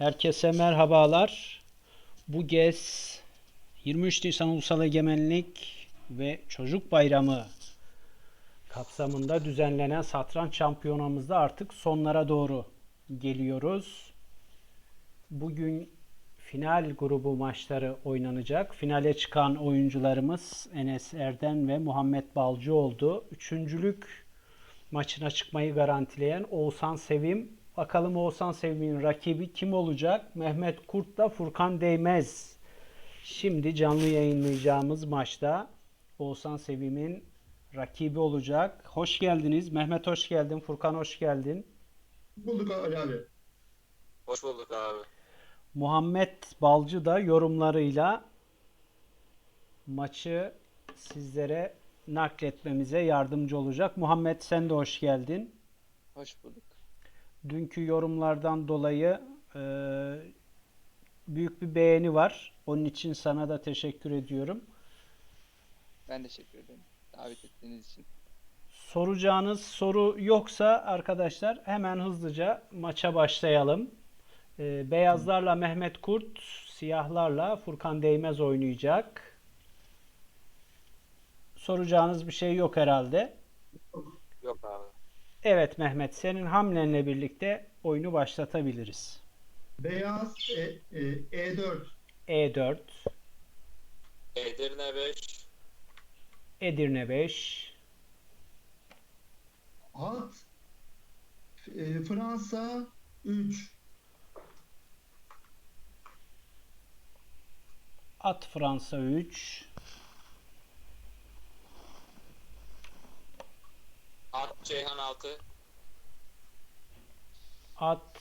Herkese merhabalar. Bu gez 23 Nisan Ulusal Egemenlik ve Çocuk Bayramı kapsamında düzenlenen satranç şampiyonamızda artık sonlara doğru geliyoruz. Bugün final grubu maçları oynanacak. Finale çıkan oyuncularımız Enes Erden ve Muhammed Balcı oldu. Üçüncülük maçına çıkmayı garantileyen Oğuzhan Sevim. Bakalım Oğuzhan Sevim'in rakibi kim olacak? Mehmet Kurt'la Furkan Değmez. Şimdi canlı yayınlayacağımız maçta Oğuzhan Sevim'in rakibi olacak. Hoş geldiniz. Mehmet hoş geldin. Furkan hoş geldin. Bulduk Ali abi. Hoş bulduk abi. Muhammed Balcı da yorumlarıyla maçı sizlere nakletmemize yardımcı olacak. Muhammed sen de hoş geldin. Hoş bulduk. Dünkü yorumlardan dolayı e, büyük bir beğeni var. Onun için sana da teşekkür ediyorum. Ben teşekkür ederim davet ettiğiniz için. Soracağınız soru yoksa arkadaşlar hemen hızlıca maça başlayalım. E, beyazlarla Mehmet Kurt, siyahlarla Furkan Değmez oynayacak. Soracağınız bir şey yok herhalde. Yok abi. Evet Mehmet, senin hamlenle birlikte oyunu başlatabiliriz. Beyaz e, e, E4. E4, Edirne 5, Edirne 5, At e, Fransa 3. At Fransa 3, At Ceyhan 6, At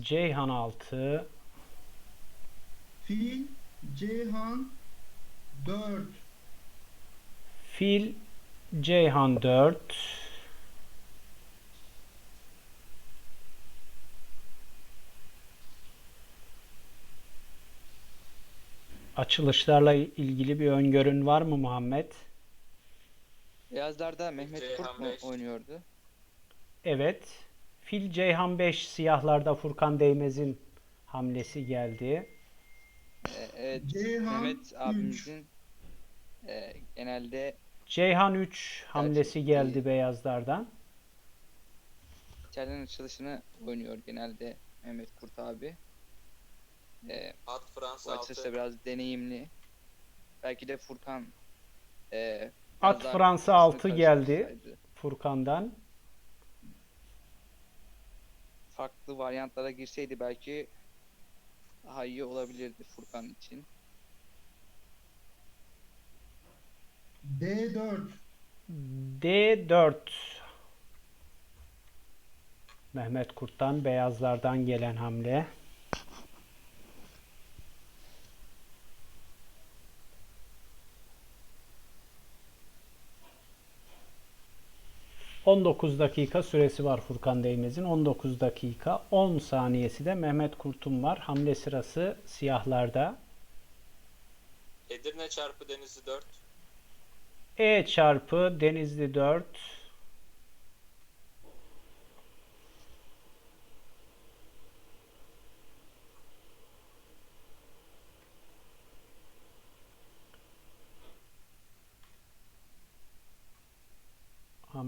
Ceyhan 6, Fil Ceyhan 4. Fil Ceyhan 4, Açılışlarla ilgili bir öngörün var mı Muhammed? Beyazlarda Mehmet Ceyhan Kurt mu oynuyordu? Evet. Fil Ceyhan 5 siyahlarda Furkan Değmez'in hamlesi geldi. Ee, evet, Ceyhan Mehmet üç. abimizin e, genelde Ceyhan 3 hamlesi Gerçek geldi beyazlardan. içeriden açılışını oynuyor genelde Mehmet Kurt abi. Ee, At bu Fransa açılışta 6, biraz deneyimli. Belki de Furkan e, At Fransa kafasını 6 geldi Furkan'dan. Farklı varyantlara girseydi belki daha iyi olabilirdi Furkan için. D4. D4 Mehmet Kurt'tan beyazlardan gelen hamle. ...19 dakika süresi var Furkan Değmez'in. 19 dakika 10 saniyesi de Mehmet Kurt'un var. Hamle sırası siyahlarda. Edirne çarpı Denizli 4, E çarpı Denizli 4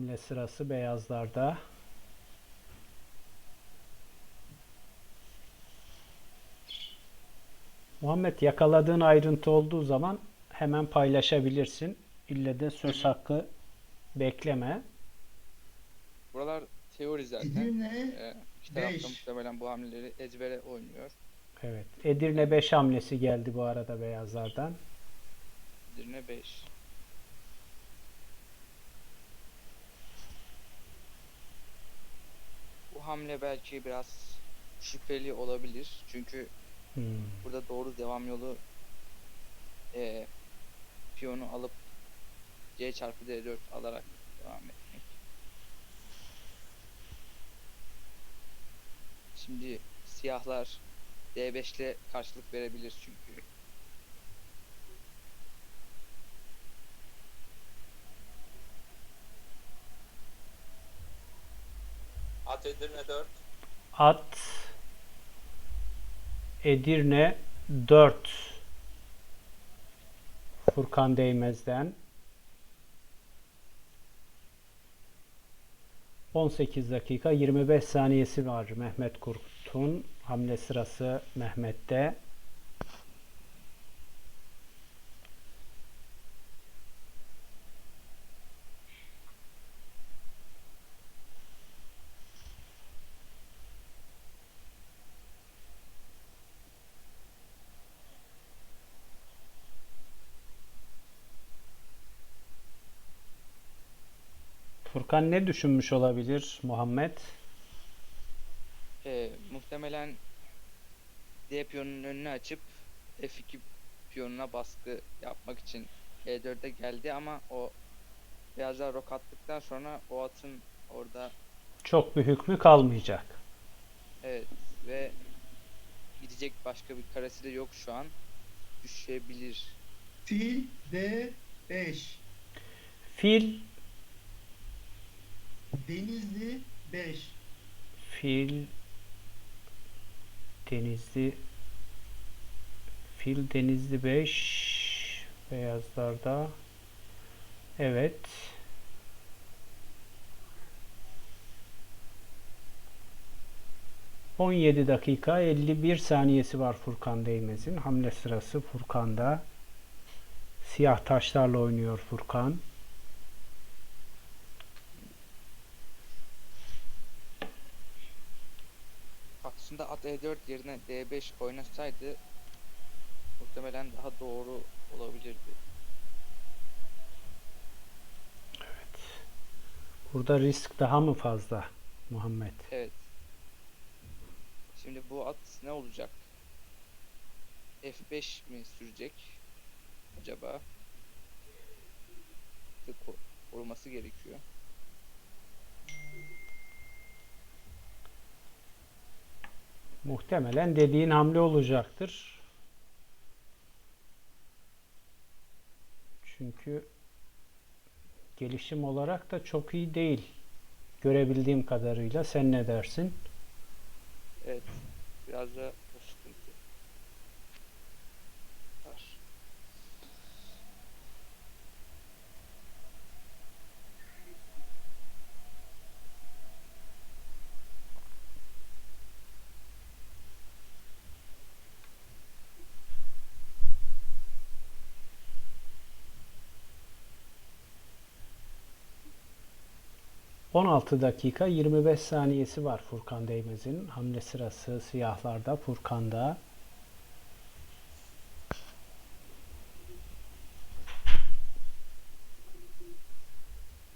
Hamle sırası beyazlarda. Muhammed yakaladığın ayrıntı olduğu zaman hemen paylaşabilirsin. İlle de söz hakkı bekleme. Buralar teori zaten. Edirne Ee, beş. muhtemelen bu hamleleri ezbere oynuyor. Evet. Edirne 5 hamlesi geldi bu arada beyazlardan. Edirne 5. hamle belki biraz şüpheli olabilir. Çünkü Hmm. burada doğru devam yolu eee piyonu alıp C çarpı D4 alarak devam etmek. Şimdi siyahlar D5 ile karşılık verebilir çünkü. At Edirne 4, At Edirne 4 Furkan Değmez'den. 18 dakika 25 saniyesi var Mehmet Kurt'un hamle sırası Mehmet'te. Furkan ne düşünmüş olabilir Muhammed? Ee, muhtemelen D piyonunun önünü açıp F2 piyonuna baskı yapmak için E4'e geldi ama o beyazlar rok attıktan sonra o atın orada Çok bir hükmü kalmayacak. evet ve gidecek başka bir karesi de yok şu an. Düşebilir. Fil D5. Fil, Denizli 5. fil, denizli, fil denizli 5 beyazlarda. Evet. On yedi dakika 51 saniyesi var Furkan Değmez'in. Hamle sırası Furkan'da. Siyah taşlarla oynuyor Furkan. Aslında at E4 yerine D5 oynasaydı muhtemelen daha doğru olabilirdi. Burada risk daha mı fazla Muhammed? Evet. Şimdi bu at ne olacak? F5 mi sürecek? Acaba? Koruması gerekiyor. Muhtemelen dediğin hamle olacaktır. Çünkü gelişim olarak da çok iyi değil. Görebildiğim kadarıyla sen ne dersin? Evet. Biraz da o sıkıntı var. Hı. 16 dakika 25 saniyesi var Furkan Değmez'in. Hamle sırası siyahlarda Furkan'da.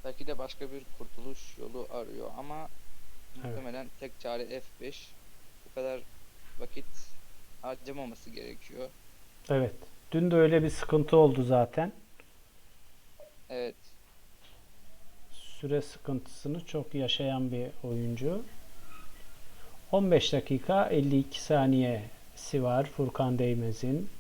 Belki de başka bir kurtuluş yolu arıyor ama muhtemelen tek çare F5. Bu kadar vakit harcamaması gerekiyor. Evet. Dün de öyle bir sıkıntı oldu zaten. Evet. Süre sıkıntısını çok yaşayan bir oyuncu. 15 dakika 52 saniyesi var Furkan Değmez'in.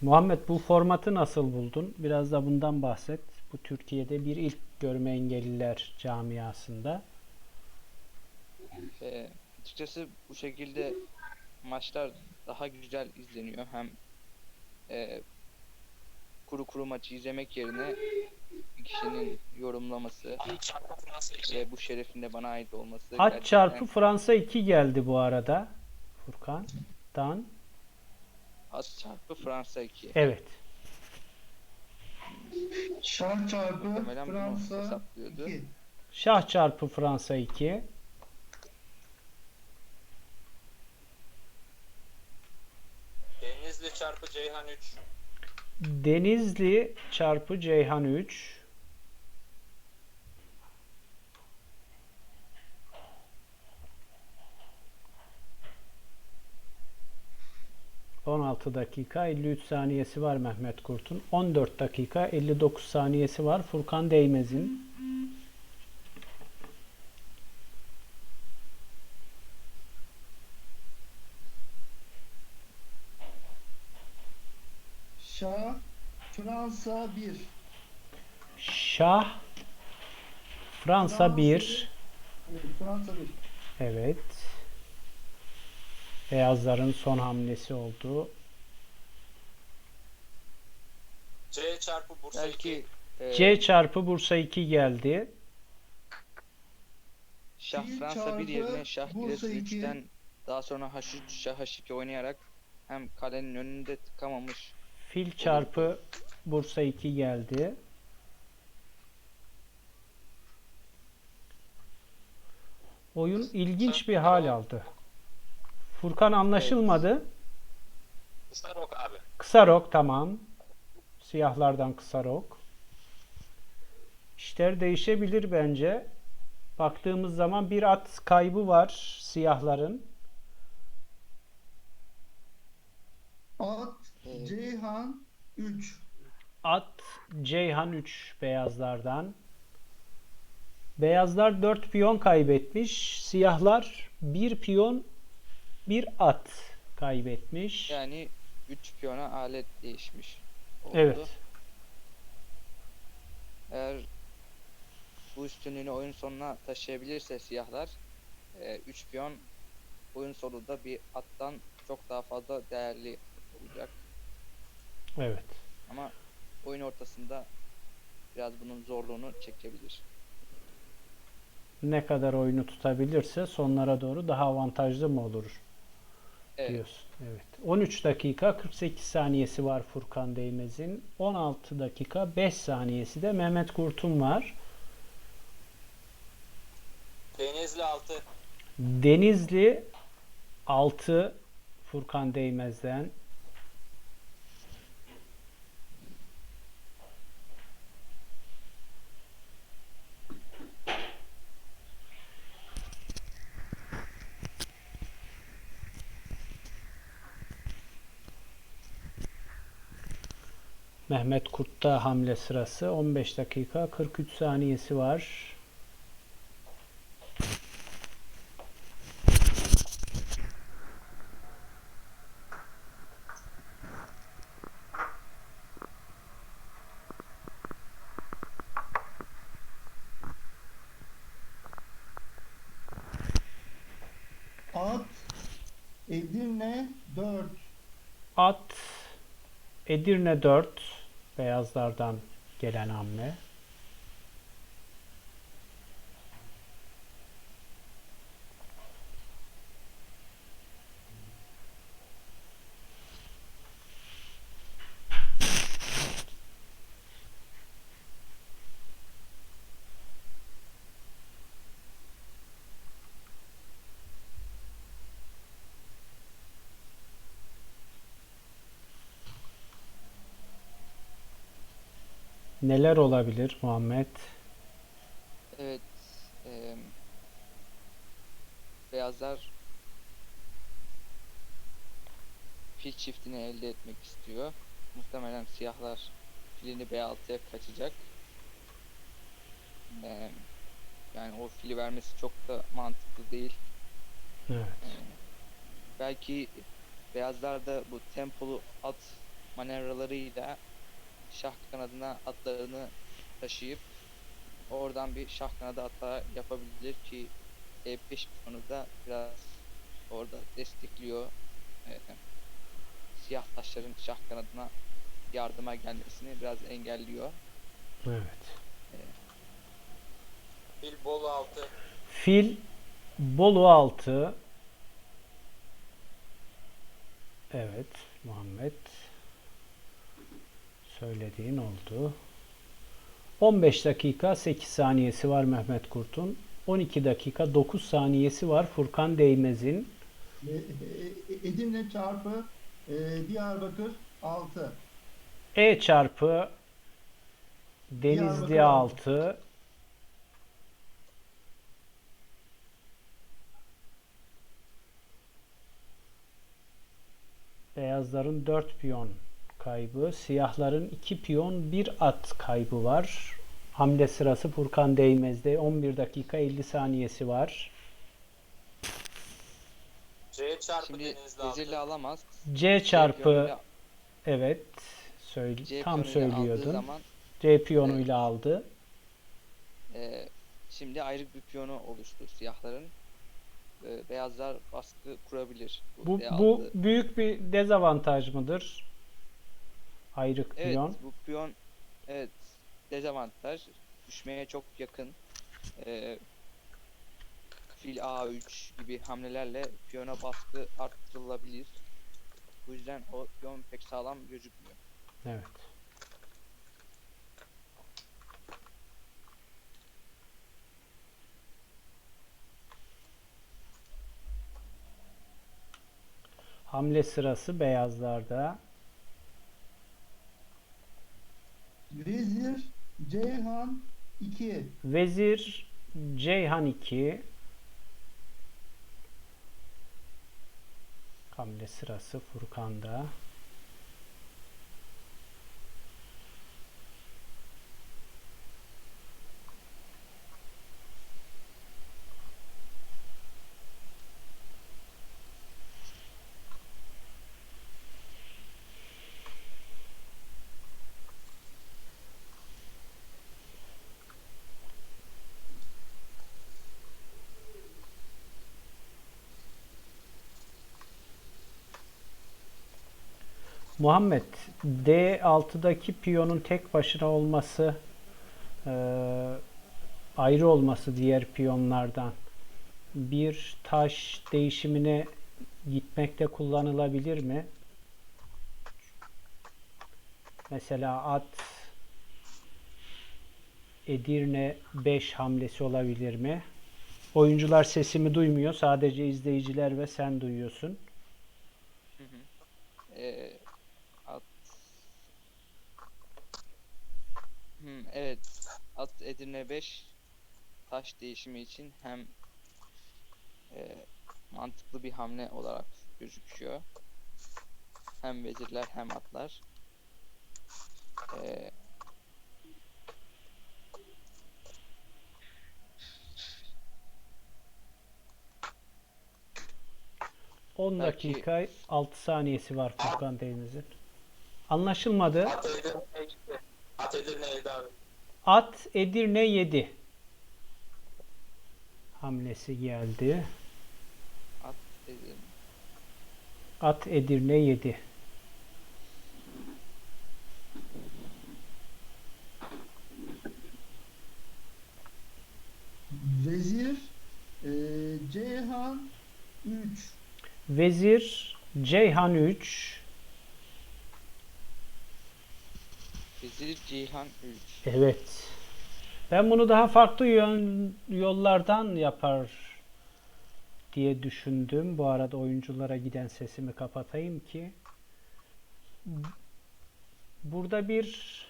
Muhammed bu formatı nasıl buldun? Biraz da bundan bahset. Bu Türkiye'de bir ilk görme engelliler camiasında. Ee, açıkçası bu şekilde maçlar daha güzel izleniyor. Hem e, kuru kuru maçı izlemek yerine bir kişinin yorumlaması At çarpı Fransa 2. ve bu şerefin de bana ait olması At gerçekten- çarpı Fransa 2 geldi bu arada. Furkan. Dan. At çarpı Fransa 2. Evet. Şah çarpı Fransa hesaplıyordu. 2. Şah çarpı Fransa 2. Denizli çarpı Ceyhan 3. Denizli çarpı Ceyhan 3. ...16 dakika 53 saniyesi var Mehmet Kurt'un. 14 dakika 59 saniyesi var Furkan Değmez'in. Şah Fransa 1. Şah Fransa Fransa 1. Evet, Fransa 1. Evet. Beyazların son hamlesi oldu. C çarpı Bursa Belki 2. e, C çarpı Bursa 2 geldi. Şah Fil Fransa 1 çarpı yerine Şah Bursa Giresun iki. 3'ten daha sonra H3 Şah H2 oynayarak hem kalenin önünde tıkamamış Fil çarpı Bursa 2 geldi. Oyun ilginç bir hal aldı. Furkan anlaşılmadı. Kısa rok abi. Kısa rok tamam. Siyahlardan kısa rok. İşler değişebilir bence. Baktığımız zaman bir at kaybı var siyahların. At. Ceyhan 3. At Ceyhan 3 beyazlardan. Beyazlar 4 piyon kaybetmiş. Siyahlar 1 piyon 1 at kaybetmiş. yani 3 piyona alet değişmiş oldu. Evet. Eğer bu üstünlüğünü oyun sonuna taşıyabilirse siyahlar 3 piyon oyun sonunda bir attan çok daha fazla değerli olacak. Evet. Ama oyun ortasında biraz bunun zorluğunu çekebilir. Ne kadar oyunu tutabilirse sonlara doğru daha avantajlı mı olur Evet. diyorsun. Evet. 13 dakika 48 saniyesi var Furkan Değmez'in. 16 dakika 5 saniyesi de Mehmet Kurt'un var. Denizli 6. Denizli 6 Furkan Değmez'den. Mehmet Kurt'ta hamle sırası 15 dakika 43 saniyesi var. At Edirne 4. At Edirne 4 beyazlardan gelen hamle. Neler olabilir Muhammed? Evet. eee, beyazlar fil çiftini elde etmek istiyor. Muhtemelen siyahlar filini B6'ya kaçacak. Eee, yani o fili vermesi çok da mantıklı değil. Evet. Belki beyazlar da bu tempolu at manevralarıyla şah kanadına atlarını taşıyıp oradan bir şah kanadı hata yapabilir ki E5 piyonu da biraz orada destekliyor. Ee, siyah taşların şah kanadına yardıma gelmesini biraz engelliyor. Evet. Fil Bolu 6. Fil Bolu 6. Evet Muhammed. Söylediğin oldu. 15 dakika 8 saniyesi var Mehmet Kurt'un. 12 dakika 9 saniyesi var Furkan Değmez'in. E, e, Edirne çarpı e, Diyarbakır 6. E çarpı Denizli Diyarbakır 6 Beyazların 4 piyon kaybı, siyahların 2 piyon 1 at kaybı var. Hamle sırası Furkan Değmez'de 11 dakika 50 saniyesi var. C çarpı Şimdi Denizli 6. vezirle alamaz. C çarpı evet söyle C tam söylüyordun. zaman C piyonuyla aldı. Ee, şimdi ayrı bir piyonu oluştu siyahların. Ee, beyazlar baskı kurabilir. Bu, D6. bu büyük bir dezavantaj mıdır? Ayrık Evet piyon. bu piyon evet dezavantaj. Düşmeye çok yakın. Ee, fil A3 gibi hamlelerle piyona baskı arttırılabilir. Bu yüzden o piyon pek sağlam gözükmüyor. Evet. Hamle sırası beyazlarda. Vezir Ceyhan 2. Vezir Ceyhan 2. Hamle sırası Furkan'da. Muhammed D6'daki piyonun tek başına olması eee, ayrı olması diğer piyonlardan bir taş değişimine gitmekte kullanılabilir mi? Mesela at Edirne 5 hamlesi olabilir mi? Oyuncular sesimi duymuyor. Sadece izleyiciler ve sen duyuyorsun. Hı hı. Ee, at Hmm, evet. At Edirne 5 taş değişimi için hem e, mantıklı bir hamle olarak gözüküyor. Hem vezirler hem atlar. Ee, On Belki- dakika 6 saniyesi var Furkan Deniz'in. Anlaşılmadı. At Edirne'ye gitti. At abi. At Edirne 7. Hamlesi geldi. at Edirne. At Edirne 7. Vezir e, Ceyhan 3. Vezir Ceyhan 3. Vezir Ceyhan 3. Evet. Ben bunu daha farklı yön, yollardan yapar diye düşündüm. Bu arada oyunculara giden sesimi kapatayım ki. Burada bir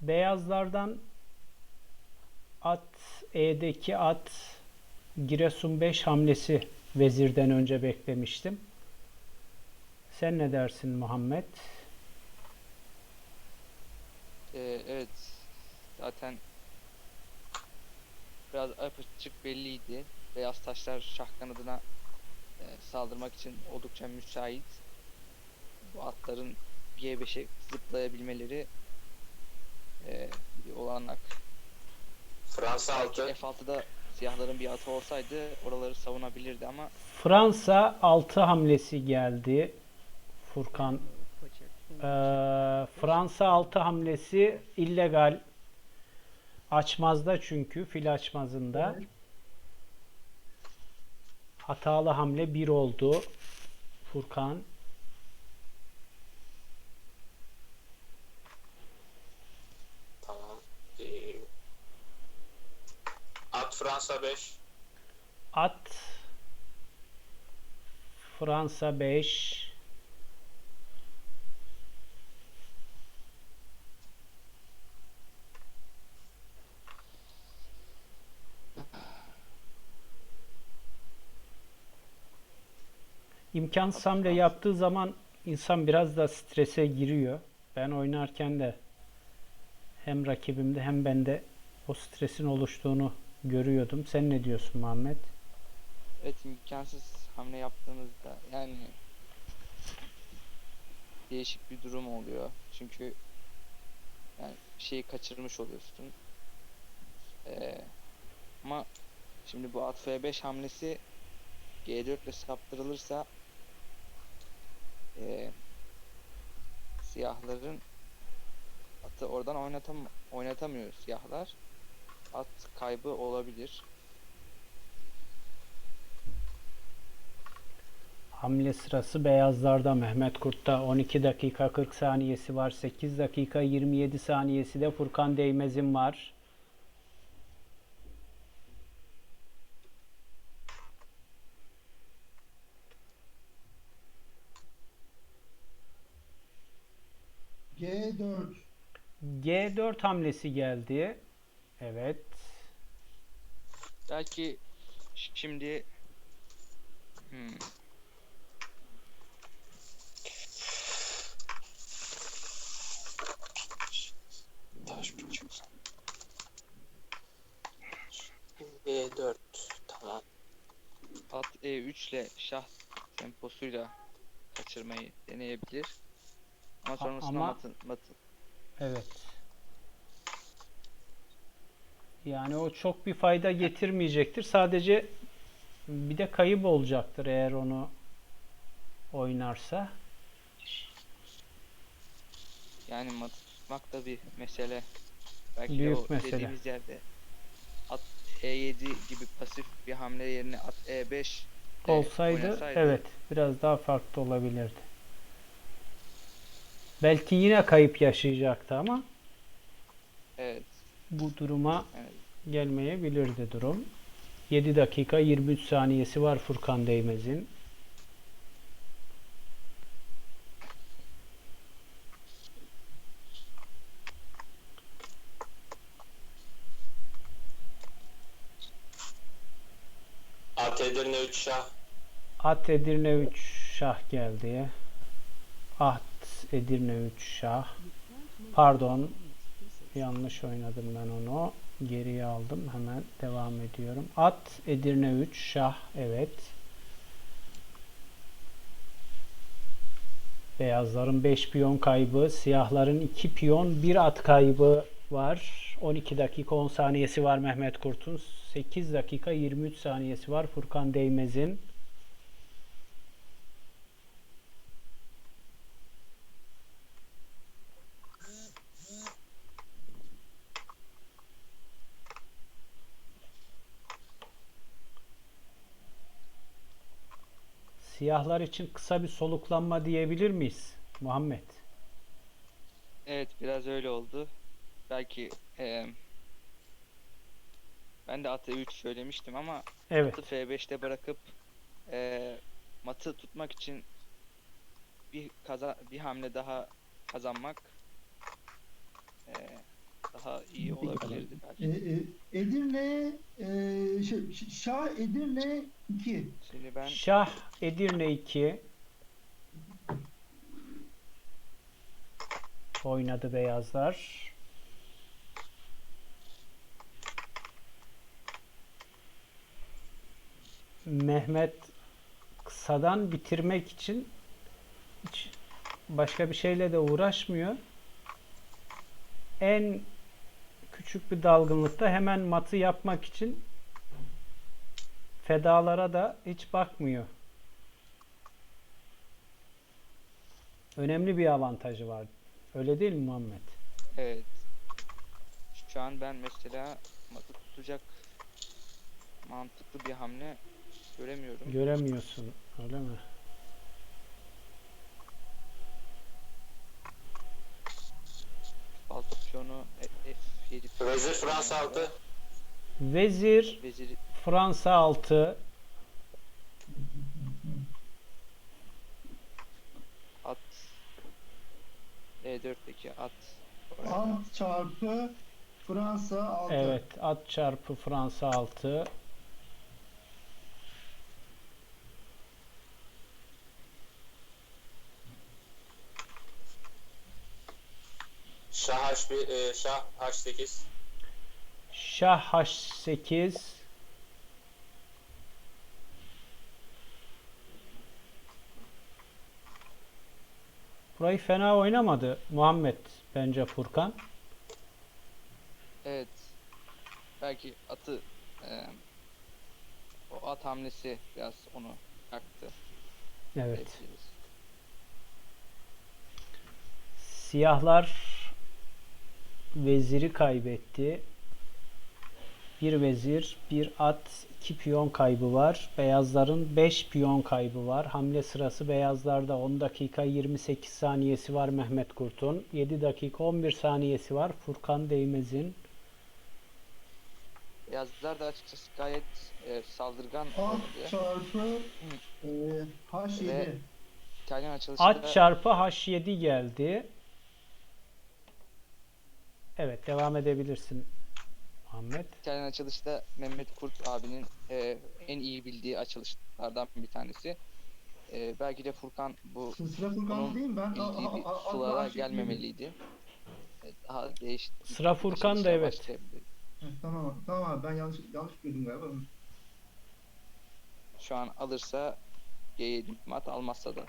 beyazlardan at E'deki at Giresun 5 hamlesi vezirden önce beklemiştim. Sen ne dersin Muhammed? Ee, evet. Zaten biraz apaçık belliydi. Beyaz taşlar şah kanadına e, saldırmak için oldukça müsait. Bu atların G5'e zıplayabilmeleri e, bir olanak. Fransa 6. F6'da siyahların bir atı olsaydı oraları savunabilirdi ama Fransa 6 hamlesi geldi. Furkan Fransa 6 hamlesi illegal. Açmazda çünkü fil açmazında. Hatalı hamle 1 oldu. Furkan. Tamam. Ee, At Fransa 5. At Fransa 5 İmkansız hamle yaptığı zaman insan biraz da strese giriyor. Ben oynarken de hem rakibimde hem bende o stresin oluştuğunu görüyordum. Sen ne diyorsun Muhammed? evet imkansız hamle yaptığınızda yani değişik bir durum oluyor. Çünkü yani bir şeyi kaçırmış oluyorsun. Ee, ama şimdi bu at F5 hamlesi G4 ile saptırılırsa ee, siyahların atı oradan oynatam oynatamıyor siyahlar. At kaybı olabilir. Hamle sırası beyazlarda Mehmet Kurt'ta 12 dakika 40 saniyesi var. 8 dakika 27 saniyesi de Furkan Değmez'in var. G4. G4 hamlesi geldi. Evet. Belki şimdi hmm, B4. Tamam. at E3 ile şah temposuyla kaçırmayı deneyebilir. Ama sonrasında ama- matın, matın, Evet. Yani o çok bir fayda getirmeyecektir. Sadece bir de kayıp olacaktır eğer onu oynarsa. yani matı tutmak da bir mesele. Belki Büyük o mesele. dediğimiz yerde at E7 gibi pasif bir hamle yerine at E5 de Olsaydı oynasaydı, evet biraz daha farklı olabilirdi. Belki yine kayıp yaşayacaktı ama Evet, bu duruma evet. gelmeyebilirdi durum. 7 dakika 23 saniyesi var Furkan Değmez'in. At Edirne 3 şah. At Edirne 3 şah geldi. At Edirne 3 şah. Pardon. Yanlış oynadım ben onu. Geriye aldım. Hemen devam ediyorum. At Edirne 3 şah. Evet. Beyazların 5 piyon kaybı, siyahların 2 piyon, 1 at kaybı var. 12 dakika 10 saniyesi var Mehmet Kurt'un. 8 dakika 23 saniyesi var Furkan Değmez'in. Siyahlar için kısa bir soluklanma diyebilir miyiz Muhammed? Evet, biraz öyle oldu. Belki eee, ben de atı 3 söylemiştim ama Evet. atı F5'te bırakıp eee, matı tutmak için bir kaza bir hamle daha kazanmak eee, daha iyi olabilirdi E, belki. e, Edirne e, şey, Şah Edirne 2. Şimdi ben Şah Edirne 2 oynadı beyazlar. Mehmet kısadan bitirmek için hiç başka bir şeyle de uğraşmıyor. En küçük bir dalgınlıkta hemen matı yapmak için fedalara da hiç bakmıyor. Önemli bir avantajı var. Öyle değil mi Muhammed? evet şu an ben mesela matı tutacak mantıklı bir hamle göremiyorum. Göremiyorsun, öyle mi? Alt E- F7 Vezir Fransa 6. Vezir Vezir Fransa 6, at E4'teki at At çarpı Fransa 6. evet at çarpı Fransa 6, Şah H1, e, Şah H8. Şah H8, Burayı fena oynamadı Muhammed bence Furkan. Evet. belki atı e, o at hamlesi biraz onu yaktı. Evet. diyebiliriz. Siyahlar veziri kaybetti. Bir vezir, bir at, iki piyon kaybı var. Beyazların 5 piyon kaybı var. Hamle sırası beyazlarda 10 dakika 28 saniyesi var Mehmet Kurt'un. 7 dakika 11 saniyesi var Furkan Değmez'in. Beyazlar da açıkçası gayet e, saldırgan At oynadı. çarpı e, H7. Ve- İtalyan açılışı At çarpı H7 geldi. Evet devam edebilirsin Muhammed. İtalyan açılışta Mehmet Kurt abinin e, en iyi bildiği açılışlardan bir tanesi. E, belki de Furkan bu Sıra Furkan'da Onun değil mi? Ben bildiği bir a- a- a- sulara H7 gelmemeliydi. E, daha değişik Sıra Furkan'da açılışla evet. Heh, Tamam tamam abi ben yanlış yanlış gördüm galiba. Şu an alırsa G7 mat almazsa da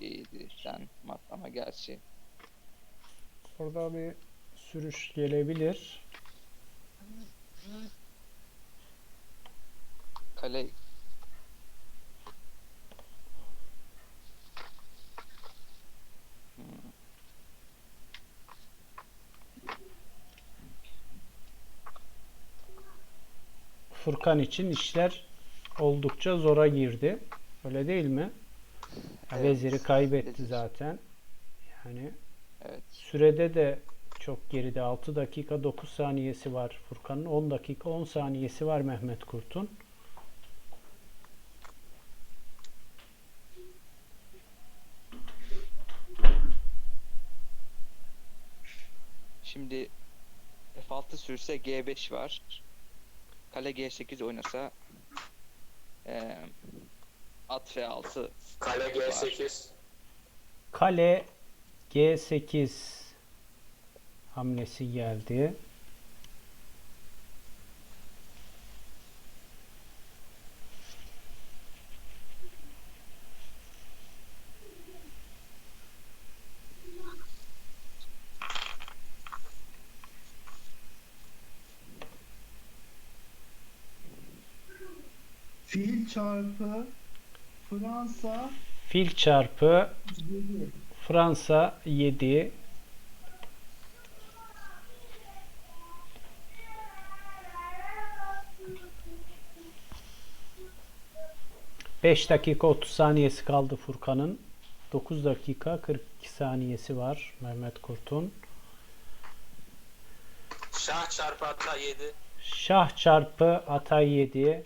G7'den mat ama gerçi Orada bir sürüş gelebilir. Kale Furkan için işler oldukça zora girdi. Öyle değil mi? Evet, Veziri kaybetti vezir. zaten. Yani evet sürede de çok geride. 6 dakika 9 saniyesi var Furkan'ın. 10 dakika 10 saniyesi var Mehmet Kurt'un. Şimdi F6 sürse G5 var. Kale G8 oynasa eee at F6 Kale G8. Kale G8 hamlesi geldi. Fil çarpı Fransa Fil çarpı 7. Fransa 7 5 dakika 30 saniyesi kaldı Furkan'ın. 9 dakika 42 saniyesi var Mehmet Kurt'un. Şah çarpı ata 7. Şah çarpı ata 7.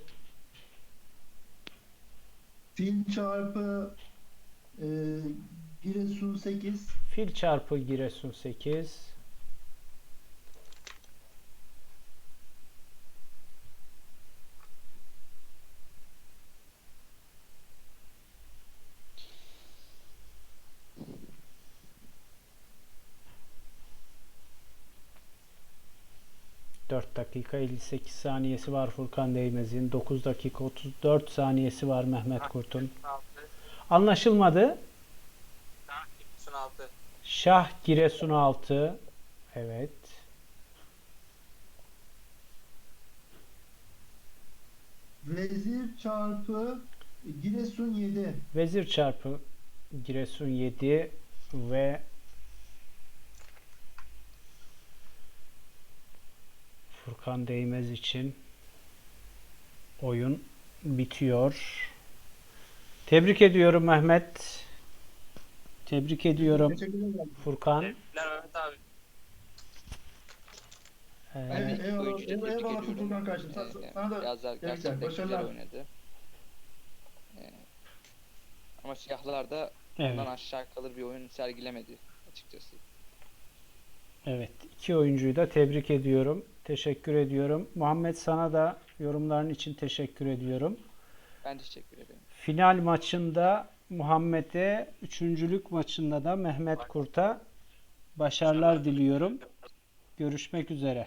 Fil çarpı e, Giresun 8. Fil çarpı Giresun 8. dakika 58 saniyesi var Furkan Değmez'in. 9 dakika 34 saniyesi var Mehmet Kurt'un. 6. Anlaşılmadı. Şah 6. Şah Giresun 6. Evet. Vezir çarpı Giresun 7. Vezir çarpı Giresun 7 ve Furkan Değmez için oyun bitiyor. Tebrik ediyorum Mehmet. Tebrik ediyorum. Furkan. Tebrikler Mehmet abi. Ee, Ben de Evet, iki eyvallah, eyvallah, tebrik eyvallah ediyorum. Furkan kardeşim. Sa- Ee, sana da tebrikler, gerçekten güzel oynadı. Ee, ama siyahlar da evet. bundan aşağı kalır bir oyun sergilemedi açıkçası. Evet, iki oyuncuyu da tebrik ediyorum. Teşekkür ediyorum. Muhammed sana da yorumların için teşekkür ediyorum. Ben teşekkür ederim. Final maçında Muhammed'e, üçüncülük maçında da Mehmet Kurt'a başarılar diliyorum. Görüşmek üzere.